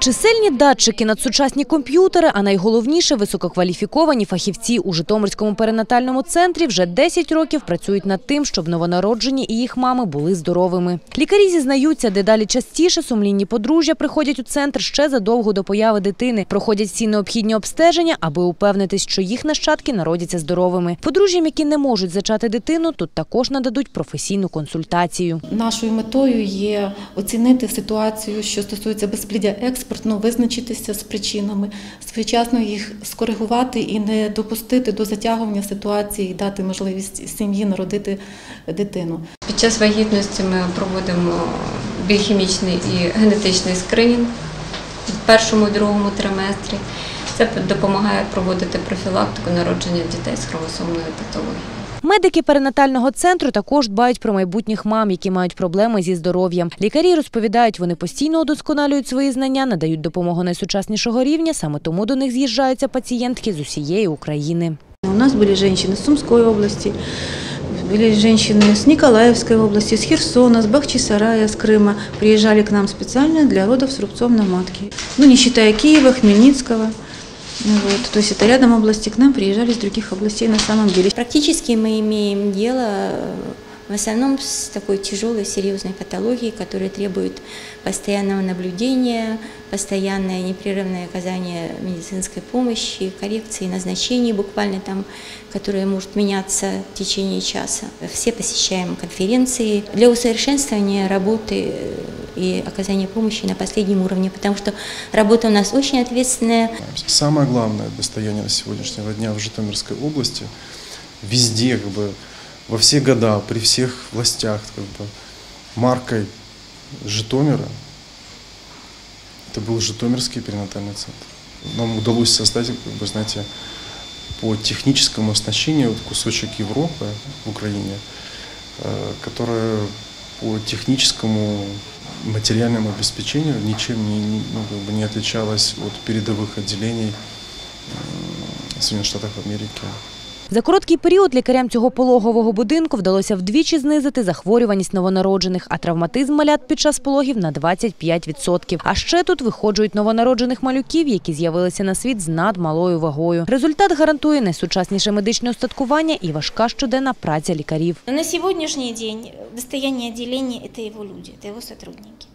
Чисельні датчики, надсучасні комп'ютери, а найголовніше – висококваліфіковані фахівці у Житомирському перинатальному центрі вже 10 років працюють над тим, щоб новонароджені і їх мами були здоровими. Лікарі зізнаються, дедалі частіше сумлінні подружжя приходять у центр ще задовго до появи дитини, проходять всі необхідні обстеження, аби упевнитись, що їх нащадки народяться здоровими. Подружжям, які не можуть зачати дитину, тут також нададуть професійну консультацію. Нашою метою є оцінити ситуацію, що стосується безпліддя експортно, визначитися з причинами, своєчасно їх скоригувати і не допустити до затягування ситуації, і дати можливість сім'ї народити дитину. Під час вагітності ми проводимо біохімічний і генетичний скринінг в першому другому триместрі. Це допомагає проводити профілактику народження дітей з хромосомною патологією. Медики перинатального центру також дбають про майбутніх мам, які мають проблеми зі здоров'ям. Лікарі розповідають, вони постійно удосконалюють свої знання, надають допомогу найсучаснішого рівня. Саме тому до них з'їжджаються пацієнтки з усієї України. У нас были женщины с Сумской области, были женщины с Николаевской области, с Херсона, с Бахчисарая, с Крыма. Приезжали к нам специально для родов с рубцом на матке. Ну, не считая Киева, Хмельницкого. Вот. То есть это рядом области к нам приезжали с других областей на самом деле. Практически мы имеем дело э, в основном с такой тяжелой, серьезной патологией, которая требует постоянного наблюдения, постоянное непрерывное оказание медицинской помощи, коррекции назначений буквально там, которые может меняться в течение часа. Все посещаем конференции для усовершенствования работы э, и оказания помощи на последнем уровне, потому что работа у нас очень ответственная, Самое главное достояние сегодняшнего дня в Житомирской области, везде, как бы, во все года, при всех властях, как бы, маркой Житомира, это был Житомирский перинатальный центр. Нам удалось создать, как бы, знаете, по техническому оснащению кусочек Европы в Украине, э, которая по техническому материальному обеспечению ничем не, не- ну, как бы не отличалась от передовых отделений м, Соединенных Штатов Америки. За короткий період лікарям цього пологового будинку вдалося вдвічі знизити захворюваність новонароджених, а травматизм малят під час пологів на 25%. А ще тут виходжують новонароджених малюків, які з'явилися на світ з надмалою вагою. Результат гарантує найсучасніше медичне устаткування і важка щоденна праця лікарів. На сегодняшний день достояние отделения – это его люди, это его сотрудники,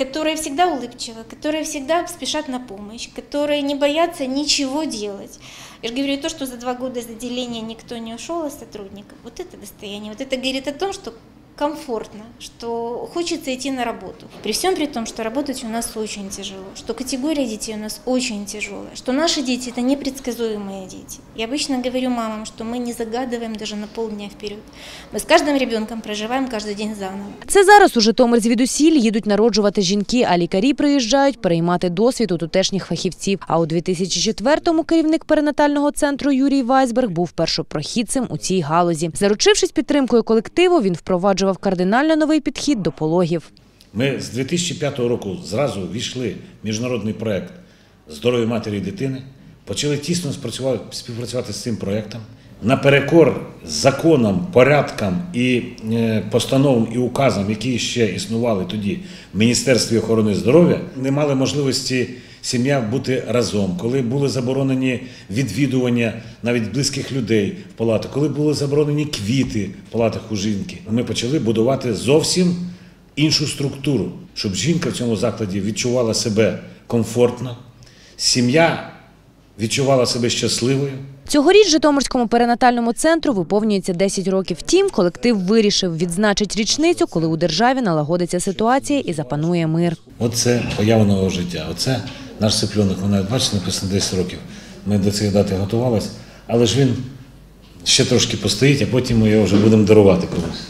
которые всегда улыбчивы, которые всегда спешат на помощь, которые не боятся ничего делать. Я же говорю, то, что за два года из отделения никто не ушел из сотрудников, вот это достояние, вот это говорит о том, что комфортно, что хочется идти на работу. При всем при том, что работать у нас очень тяжело, что категория детей у нас очень тяжелая, что наши дети – это непредсказуемые дети. Я обычно говорю мамам, что мы не загадываем даже на полдня вперед. Мы с каждым ребенком проживаем каждый день заново. Це зараз у Житомир звідусіль їдуть народжувати жінки, а лікарі приїжджають переймати досвід у тутешніх фахівців. А у 2004-му керівник перинатального центру Юрій Вайсберг був першопрохідцем у цій галузі. Заручившись підтримкою колективу, він впроваджував кардинально новий підхід до пологів. Ми з 2005 року зразу війшли в міжнародний проект здоров'я матері і дитини, почали тісно співпрацювати з цим проектом. Наперекор законам, порядкам і е, постановам і указам, які ще існували тоді в Міністерстві охорони здоров'я, не мали можливості сім'я бути разом, коли були заборонені відвідування навіть близьких людей в палату, коли були заборонені квіти в палатах у жінки. Ми почали будувати зовсім іншу структуру, щоб жінка в цьому закладі відчувала себе комфортно, сім'я відчувала себе щасливою. Цьогоріч Житомирському перинатальному центру виповнюється 10 років. Втім, колектив вирішив відзначить річницю, коли у державі налагодиться ситуація і запанує мир. Оце поява нового життя. Оце наш цыпленок. Вона, бачите, написано 10 років. Ми до цієї дати готувалися, але ж він ще трошки постоїть, а потім ми його вже будемо дарувати комусь.